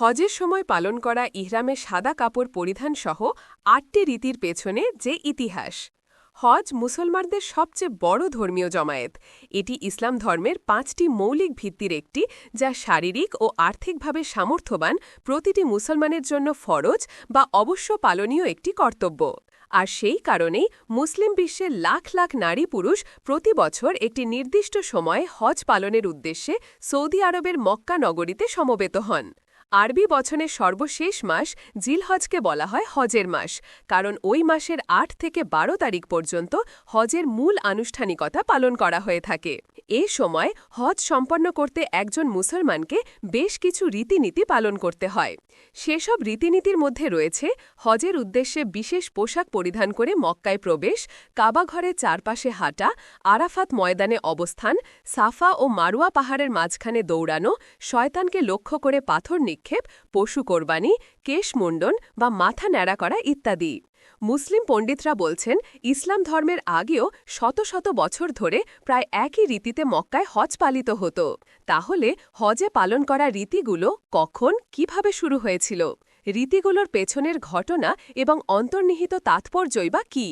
হজের সময় পালন করা ইহরামে সাদা কাপড় পরিধান সহ আটটি রীতির পেছনে যে ইতিহাস। হজ মুসলমানদের সবচেয়ে বড় ধর্মীয় জমায়েত। এটি ইসলাম ধর্মের পাঁচটি মৌলিক ভিত্তির একটি, যা শারীরিক ও আর্থিকভাবে সামর্থ্যবান, প্রতিটি মুসলমানের জন্য ফরজ বা অবশ্য পালনীয় একটি কর্তব্য। আর সেই কারণেই মুসলিম বিশ্বের লাখ লাখ নারী পুরুষ প্রতি বছর একটি নির্দিষ্ট সময়ে হজ পালনের উদ্দেশ্যে সৌদি আরবের মক্কা নগরীতে সমবেত হন। আরবি বছরের সর্বশেষ মাস জিলহজকে বলা হয় হজের মাস, কারণ ওই মাসের আট থেকে বারো তারিখ পর্যন্ত হজের মূল আনুষ্ঠানিকতা পালন করা হয়ে থাকে। এ সময় হজ সম্পন্ন করতে একজন মুসলমানকে বেশ কিছু রীতিনীতি পালন করতে হয়। সেসব রীতিনীতির মধ্যে রয়েছে হজের উদ্দেশ্যে বিশেষ পোশাক পরিধান করে মক্কায় প্রবেশ কাবাঘরের চারপাশে হাঁটা, আরাফাত ময়দানে অবস্থান, সাফা ও মারুয়া পাহাড়ের মাঝখানে দৌড়ানো, শয়তানকে লক্ষ্য করে পাথর নিক্ষেপ পশু কোরবানি কেশমুণ্ডন বা মাথা ন্যাড়া করা ইত্যাদি। মুসলিম পণ্ডিতরা বলছেন, ইসলাম ধর্মের আগেও শত শত বছর ধরে প্রায় একই রীতিতে মক্কায় হজ পালিত হতো। তাহলে হজে পালন করা রীতিগুলো কখন, কীভাবে শুরু হয়েছিল? রীতিগুলোর পেছনের ঘটনা এবং অন্তর্নিহিত তাৎপর্যই বা কী?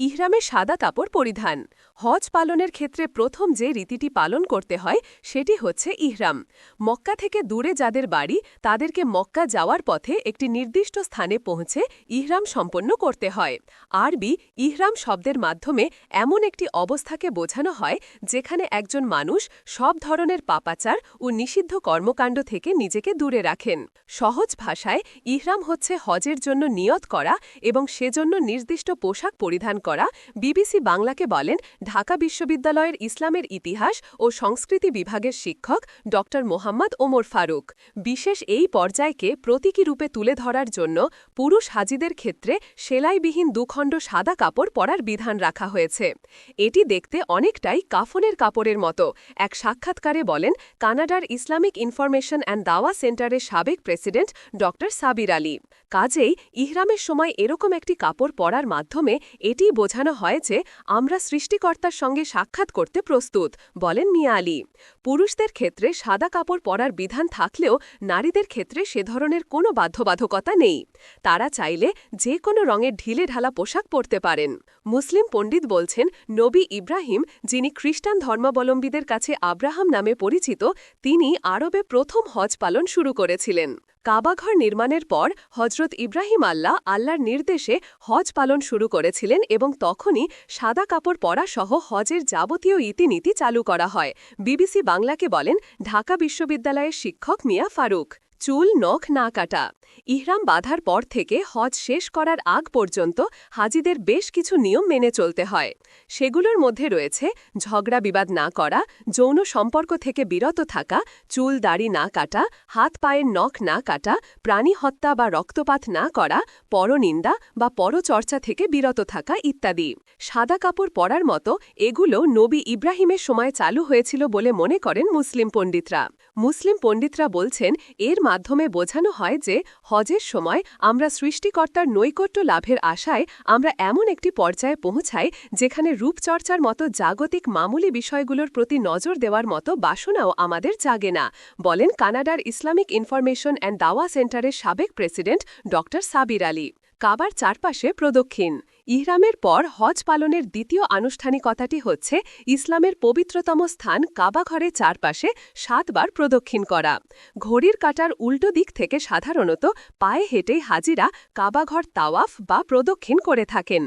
ইহরামে সাদা কাপড় পরিধান। হজ পালনের ক্ষেত্রে প্রথম যে রীতিটি পালন করতে হয়, সেটি হচ্ছে ইহরাম। মক্কা থেকে দূরে যাদের বাড়ি, তাদেরকে মক্কা যাওয়ার পথে একটি নির্দিষ্ট স্থানে পৌঁছে ইহরাম সম্পন্ন করতে হয়। আরবি ইহরাম শব্দের মাধ্যমে এমন একটি অবস্থাকে বোঝানো হয়, যেখানে একজন মানুষ সব ধরনের পাপাচার ও নিষিদ্ধ কর্মকাণ্ড থেকে নিজেকে দূরে রাখেন। সহজ ভাষায়, ইহরাম হচ্ছে হজের জন্য নিয়ত করা এবং সেজন্য নির্দিষ্ট পোশাক পরিধান করা বিবিসি বাংলাকে বলেন, ঢাকা বিশ্ববিদ্যালয়ের ইসলামের ইতিহাস ও সংস্কৃতি বিভাগের শিক্ষক ড মোহাম্মদ ওমর ফারুক। বিশেষ এই পর্যায়কে প্রতীকী রূপে তুলে ধরার জন্য পুরুষ হাজিদের ক্ষেত্রে সেলাইবিহীন দুখণ্ড সাদা কাপড় পরার বিধান রাখা হয়েছে। এটি দেখতে অনেকটাই কাফনের কাপড়ের মতো। এক সাক্ষাৎকারে বলেন, কানাডার ইসলামিক ইনফরমেশন অ্যান্ড দাওয়া সেন্টারের সাবেক প্রেসিডেন্ট ড সাবির আলী। কাজেই ইহরামের সময় এরকম একটি কাপড় পরার মাধ্যমে এটি বোঝানো হয় যে আমরা সৃষ্টিকর্তার সঙ্গে সাক্ষাৎ করতে প্রস্তুত, বলেন মিয়া আলী। পুরুষদের ক্ষেত্রে সাদা কাপড় পরার বিধান থাকলেও নারীদের ক্ষেত্রে সে ধরনের কোনো বাধ্যবাধকতা নেই। তারা চাইলে যে কোনো রঙের ঢিলে ঢালা পোশাক পরতে পারেন। মুসলিম পণ্ডিত বলছেন, নবী ইব্রাহিম, যিনি খ্রিস্টান ধর্মাবলম্বীদের কাছে আব্রাহাম নামে পরিচিত, তিনি আরবে প্রথম হজ পালন শুরু করেছিলেন। কাবাঘর নির্মাণের পর হজরত ইব্রাহিম আল্লাহ আল্লাহর নির্দেশে হজ পালন শুরু করেছিলেন এবং তখনই সাদা কাপড় পরা সহ হজের যাবতীয় ইতিনীতি চালু করা হয়। বিবিসি বাংলাকে বলেন, ঢাকা বিশ্ববিদ্যালয়ের শিক্ষক মিয়া ফারুক। চুল নখ না কাটা। ইহরাম বাঁধার পর থেকে হজ শেষ করার আগ পর্যন্ত হাজিদের বেশ কিছু নিয়ম মেনে চলতে হয়। সেগুলোর মধ্যে রয়েছে ঝগড়া বিবাদ না করা, যৌন সম্পর্ক থেকে বিরত থাকা, চুল দাড়ি না কাটা, হাত পায়ের নখ না কাটা, প্রাণী হত্যা বা রক্তপাত না করা, পরনিন্দা বা পরচর্চা থেকে বিরত থাকা ইত্যাদি। সাদা কাপড় পরার মতো এগুলো নবী ইব্রাহিমের সময় চালু হয়েছিল বলে মনে করেন মুসলিম পণ্ডিতরা। মুসলিম পণ্ডিতরা বলছেন, এর মাধ্যমে বোঝানো হয় যে হজের সময় আমরা সৃষ্টিকর্তার নৈকট্য লাভের আশায় আমরা এমন একটি পর্যায়ে পৌঁছাই যেখানে রূপচর্চার মতো জাগতিক মামুলি বিষয়গুলোর প্রতি নজর দেওয়ার মতো বাসনাও আমাদের জাগে না, বলেন কানাডার ইসলামিক ইনফরমেশন অ্যান্ড দাওয়া সেন্টারের সাবেক প্রেসিডেন্ট ড সাবির আলী। কাবার চারপাশে প্রদক্ষিণ। ইহরামের পর হজ পালনের দ্বিতীয় আনুষ্ঠানিকতাটি হচ্ছে ইসলামের পবিত্রতম স্থান কাবাঘরের চারপাশে সাতবার প্রদক্ষিণ করা। ঘড়ির কাটার উল্টো দিক থেকে সাধারণত পায়ে হেঁটেই হাজিরা কাবাঘর তাওয়াফ বা প্রদক্ষিণ করে থাকেন।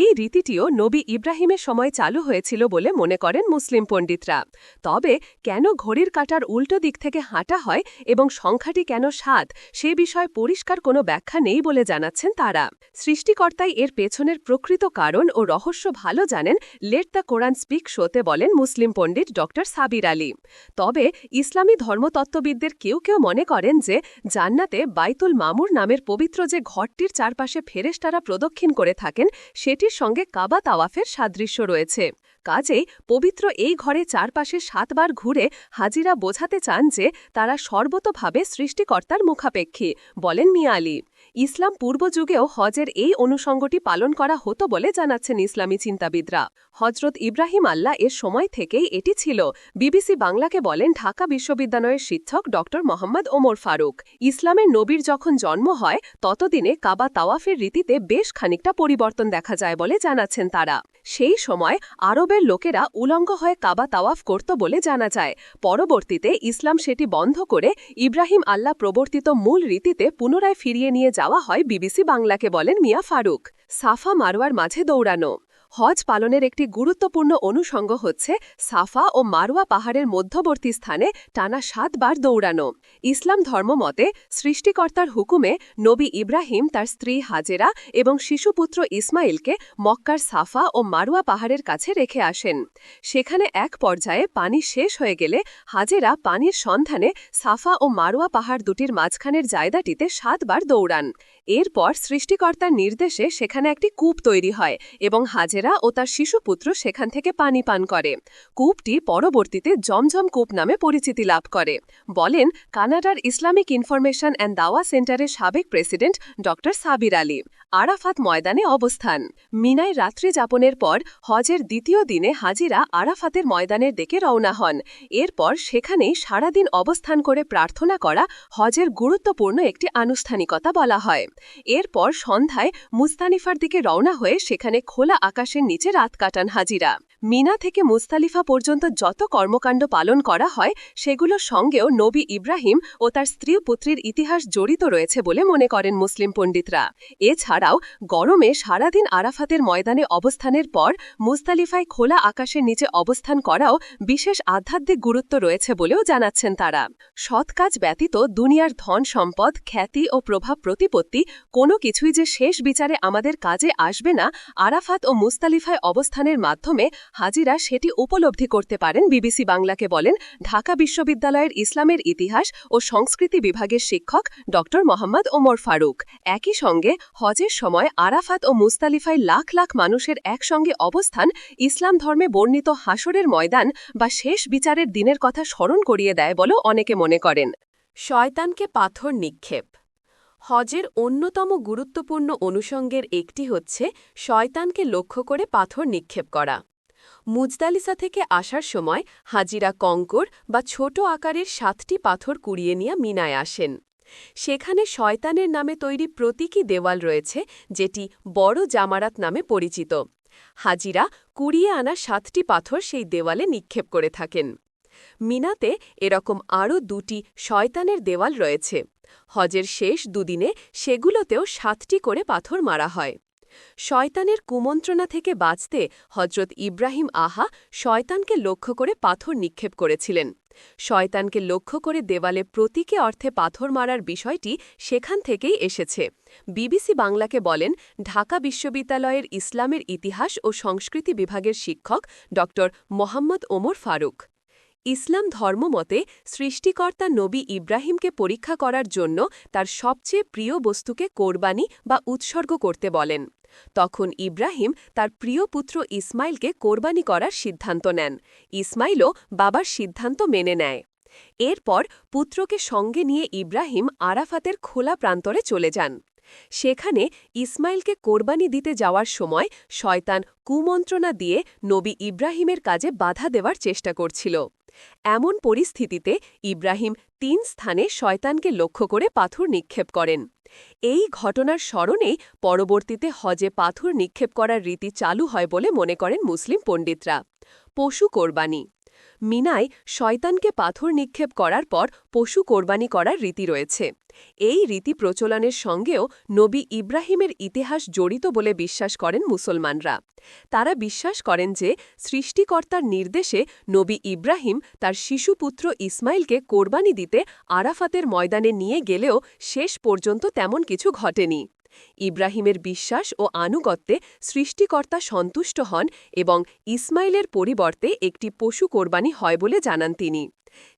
এই রীতিটিও নবী ইব্রাহিমের সময় চালু হয়েছিল বলে মনে করেন মুসলিম পণ্ডিতরা। তবে কেন ঘড়ির কাটার উল্টো দিক থেকে হাঁটা হয় এবং সংখ্যাটি কেন সাত, সে বিষয়ে পরিষ্কার কোনো ব্যাখ্যা নেই বলে জানাচ্ছেন তারা। সৃষ্টিকর্তাই এর পেছনের এর প্রকৃত কারণ ও রহস্য ভালো জানেন লেট দ্য কোরআন স্পিক শোতে বলেন মুসলিম পণ্ডিত ড. সাবির আলী। তবে ইসলামী ধর্মতত্ত্ববিদদের কেউ কেউ মনে করেন যে জান্নাতে বাইতুল মামুর নামের পবিত্র যে ঘরটির চারপাশে ফেরেশতারা প্রদক্ষিণ করে থাকেন, সেটির সঙ্গে কাবা তাওয়াফের সাদৃশ্য রয়েছে। কাজেই পবিত্র এই ঘরে চারপাশে সাতবার ঘুরে হাজিরা বোঝাতে চান যে তারা সর্বতভাবে সৃষ্টিকর্তার মুখাপেক্ষী, বলেন মিয়া আলী। ইসলাম পূর্ব যুগেও হজের এই অনুষঙ্গটি পালন করা হতো বলে জানাচ্ছেন ইসলামী চিন্তাবিদরা। হজরত ইব্রাহিম আল্লাহ এর সময় থেকেই এটি ছিল। বিবিসি বাংলাকে বলেন ঢাকা বিশ্ববিদ্যালয়ের শিক্ষক ড. মোহাম্মদ ওমর ফারুক। ইসলামের নবীর যখন জন্ম হয়, ততদিনে কাবা তাওয়াফের রীতিতে বেশ খানিকটা পরিবর্তন দেখা যায় বলে জানাচ্ছেন তারা। সেই সময় আরবের লোকেরা উলঙ্গ হয়ে কাবা তাওয়াফ করত বলে জানা যায়। পরবর্তীতে ইসলাম সেটি বন্ধ করে ইব্রাহিম আল্লাহ প্রবর্তিত মূল রীতিতে পুনরায় ফিরিয়ে নিয়ে যাওয়া হয় বিবিসি বাংলাকে বলেন মিয়া ফারুক। সাফা মারোয়ার মাঝে দৌড়ানো। হজ পালনের একটি গুরুত্বপূর্ণ অনুষঙ্গ হচ্ছে সাফা ও মারোয়া পাহাড়ের মধ্যবর্তী স্থানে টানা সাতবার দৌড়ানো। ইসলাম ধর্মমতে সৃষ্টিকর্তার হুকুমে নবী ইব্রাহিম তার স্ত্রী হাজেরা এবং শিশুপুত্র ইসমাইলকে মক্কার সাফা ও মারোয়া পাহাড়ের কাছে রেখে আসেন। সেখানে এক পর্যায়ে পানি শেষ হয়ে গেলে হাজেরা পানির সন্ধানে সাফা ও মারোয়া পাহাড় দুটির মাঝখানের জায়গাটিতে সাতবার দৌড়ান। এরপর সৃষ্টিকর্তার নির্দেশে সেখানে একটি কূপ তৈরি হয় এবং হাজেরা ও তার শিশুপুত্র সেখান থেকে পানি পান করে। কূপটি পরবর্তীতে জমজম কূপ নামে পরিচিতি লাভ করে। বলেন, কানাডার ইসলামিক ইনফরমেশন অ্যান্ড দাওয়া সেন্টারের সাবেক প্রেসিডেন্ট ড সাবির আলী। আরাফাত ময়দানে অবস্থান। মিনায় রাত্রি যাপনের পর হজের দ্বিতীয় দিনে হাজিরা আরাফাতের ময়দানের দিকে রওনা হন। এরপর সেখানেই সারাদিন অবস্থান করে প্রার্থনা করা হজের গুরুত্বপূর্ণ একটি আনুষ্ঠানিকতা বলা হয়। এরপর সন্ধ্যায় মুস্তানিফার দিকে রওনা হয়ে সেখানে খোলা আকাশের নিচে রাত কাটান হাজিরা। মিনা থেকে মুস্তালিফা পর্যন্ত যত কর্মকাণ্ড পালন করা হয়, সেগুলোর সঙ্গেও নবী ইব্রাহিম ও তার স্ত্রী পুত্রীর ইতিহাস জড়িত রয়েছে বলে মনে করেন মুসলিম পণ্ডিতরা। এছাড়াও গরমে সারাদিন আরাফাতের ময়দানে অবস্থানের পর মুস্তালিফায় খোলা আকাশের নিচে অবস্থান করাও বিশেষ আধ্যাত্মিক গুরুত্ব রয়েছে বলেও জানাচ্ছেন তারা। সৎ কাজ ব্যতীত দুনিয়ার ধন সম্পদ, খ্যাতি ও প্রভাব প্রতিপত্তি কোনো কিছুই যে শেষ বিচারে আমাদের কাজে আসবে না, আরাফাত ও মুস্তালিফায় অবস্থানের মাধ্যমে হাজিরা সেটি উপলব্ধি করতে পারেন বিবিসি বাংলাকে বলেন ঢাকা বিশ্ববিদ্যালয়ের ইসলামের ইতিহাস ও সংস্কৃতি বিভাগের শিক্ষক ড. মোহাম্মদ ওমর ফারুক। একই সঙ্গে হজের সময় আরাফাত ও মুস্তালিফায় লাখ লাখ মানুষের একসঙ্গে অবস্থান ইসলাম ধর্মে বর্ণিত হাসরের ময়দান বা শেষ বিচারের দিনের কথা স্মরণ করিয়ে দেয় বলেও অনেকে মনে করেন। শয়তানকে পাথর নিক্ষেপ। হজের অন্যতম গুরুত্বপূর্ণ অনুষঙ্গের একটি হচ্ছে শয়তানকে লক্ষ্য করে পাথর নিক্ষেপ করা। মুজদালিসা থেকে আসার সময় হাজিরা কঙ্কর বা ছোট আকারের সাতটি পাথর কুড়িয়ে নিয়ে মিনায় আসেন। সেখানে শয়তানের নামে তৈরি প্রতীকী দেওয়াল রয়েছে, যেটি বড় জামারাত নামে পরিচিত। হাজিরা কুড়িয়ে আনা সাতটি পাথর সেই দেওয়ালে নিক্ষেপ করে থাকেন। মিনাতে এরকম আরও দুটি শয়তানের দেওয়াল রয়েছে। হজের শেষ দুদিনে সেগুলোতেও সাতটি করে পাথর মারা হয়। শয়তানের কুমন্ত্রণা থেকে বাঁচতে হজরত ইব্রাহিম আহা শয়তানকে লক্ষ্য করে পাথর নিক্ষেপ করেছিলেন। শয়তানকে লক্ষ্য করে দেওয়ালে প্রতীকে অর্থে পাথর মারার বিষয়টি সেখান থেকেই এসেছে। বিবিসি বাংলাকে বলেন, ঢাকা বিশ্ববিদ্যালয়ের ইসলামের ইতিহাস ও সংস্কৃতি বিভাগের শিক্ষক ড. মোহাম্মদ ওমর ফারুক। ইসলাম ধর্মমতে সৃষ্টিকর্তা নবী ইব্রাহিমকে পরীক্ষা করার জন্য তার সবচেয়ে প্রিয় বস্তুকে কোরবানি বা উৎসর্গ করতে বলেন। তখন ইব্রাহিম তার প্রিয় পুত্র ইসমাইলকে কোরবানি করার সিদ্ধান্ত নেন। ইসমাইলও বাবার সিদ্ধান্ত মেনে নেয়। এরপর পুত্রকে সঙ্গে নিয়ে ইব্রাহিম আরাফাতের খোলা প্রান্তরে চলে যান। সেখানে ইসমাইলকে কোরবানি দিতে যাওয়ার সময় শয়তান কুমন্ত্রণা দিয়ে নবী ইব্রাহিমের কাজে বাধা দেওয়ার চেষ্টা করছিল। এমন পরিস্থিতিতে ইব্রাহিম তিন স্থানে শয়তানকে লক্ষ্য করে পাথর নিক্ষেপ করেন। এই ঘটনার স্মরণেই পরবর্তীতে হজে পাথর নিক্ষেপ করার রীতি চালু হয় বলে মনে করেন মুসলিম পণ্ডিতরা। পশু কোরবানি। মিনায় শয়তানকে পাথর নিক্ষেপ করার পর পশু কোরবানি করার রীতি রয়েছে। এই রীতি প্রচলনের সঙ্গেও নবী ইব্রাহিমের ইতিহাস জড়িত বলে বিশ্বাস করেন মুসলমানরা। তারা বিশ্বাস করেন যে সৃষ্টিকর্তার নির্দেশে নবী ইব্রাহিম তার শিশুপুত্র ইসমাইলকে কোরবানি দিতে আরাফাতের ময়দানে নিয়ে গেলেও শেষ পর্যন্ত তেমন কিছু ঘটেনি। ইব্রাহিমের বিশ্বাস ও আনুগত্যে সৃষ্টিকর্তা সন্তুষ্ট হন এবং ইসমাইলের পরিবর্তে একটি পশু কোরবানি হয় বলে জানান তিনি।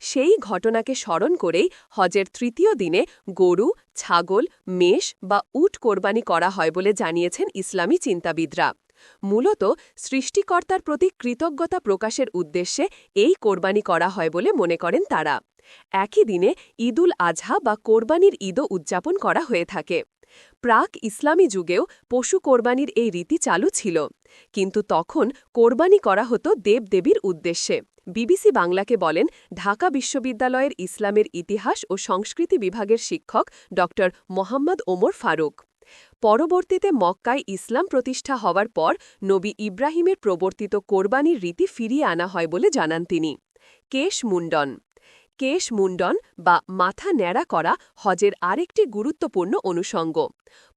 সেই ঘটনাকে স্মরণ করেই হজের তৃতীয় দিনে গরু, ছাগল, মেষ বা উট কোরবানি করা হয় বলে জানিয়েছেন ইসলামী চিন্তাবিদরা। মূলত সৃষ্টিকর্তার প্রতি কৃতজ্ঞতা প্রকাশের উদ্দেশ্যে এই কোরবানি করা হয় বলে মনে করেন তারা। একই দিনে ঈদুল আজহা বা কোরবানির ঈদও উদযাপন করা হয়ে থাকে। প্রাক ইসলামী যুগেও পশু কোরবানির এই রীতি চালু ছিল। কিন্তু তখন কোরবানি করা হতো দেবদেবীর উদ্দেশ্যে। বিবিসি বাংলাকে বলেন, ঢাকা বিশ্ববিদ্যালয়ের ইসলামের ইতিহাস ও সংস্কৃতি বিভাগের শিক্ষক ড মোহাম্মদ ওমর ফারুক। পরবর্তীতে মক্কায় ইসলাম প্রতিষ্ঠা হওয়ার পর নবী ইব্রাহিমের প্রবর্তিত কোরবানির রীতি ফিরিয়ে আনা হয় বলে জানান তিনি। কেশ মুন্ডন কেশ মুন্ডন বা মাথা ন্যাড়া করা হজের আরেকটি গুরুত্বপূর্ণ অনুষঙ্গ।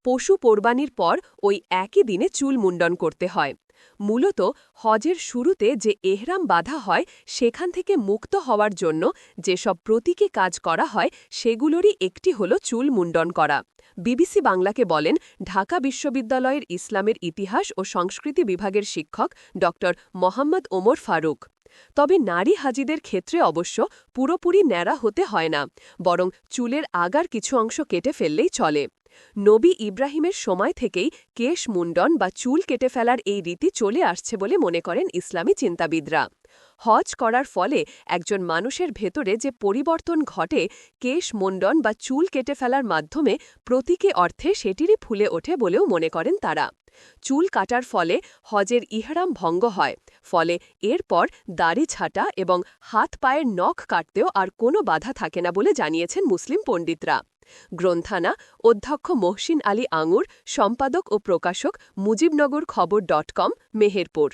পশু কোরবানির পর ওই একই দিনে চুল মুন্ডন করতে হয়। মূলত হজের শুরুতে যে এহরাম বাধা হয় সেখান থেকে মুক্ত হওয়ার জন্য যেসব প্রতীকী কাজ করা হয় সেগুলোরই একটি হল চুল মুন্ডন করা। বিবিসি বাংলাকে বলেন, ঢাকা বিশ্ববিদ্যালয়ের ইসলামের ইতিহাস ও সংস্কৃতি বিভাগের শিক্ষক ড মোহাম্মদ ওমর ফারুক। তবে নারী হাজিদের ক্ষেত্রে অবশ্য পুরোপুরি ন্যাড়া হতে হয় না, বরং চুলের আগার কিছু অংশ কেটে ফেললেই চলে। নবী ইব্রাহিমের সময় থেকেই কেশ মুন্ডন বা চুল কেটে ফেলার এই রীতি চলে আসছে বলে মনে করেন ইসলামী চিন্তাবিদরা। হজ করার ফলে একজন মানুষের ভেতরে যে পরিবর্তন ঘটে, কেশ, মুন্ডন বা চুল কেটে ফেলার মাধ্যমে প্রতীকী অর্থে সেটিরই ফুলে ওঠে বলেও মনে করেন তারা। চুল কাটার ফলে হজের ইহরাম ভঙ্গ হয়, ফলে এরপর দাড়ি ছাটা এবং হাত পায়ের নখ কাটতেও আর কোনো বাধা থাকে না বলে জানিয়েছেন মুসলিম পণ্ডিতরা। গ্রন্থানা অধ্যক্ষ মহসিন আলী আঙুর, সম্পাদক ও প্রকাশক মুজিবনগর খবর ডট কম, মেহেরপুর।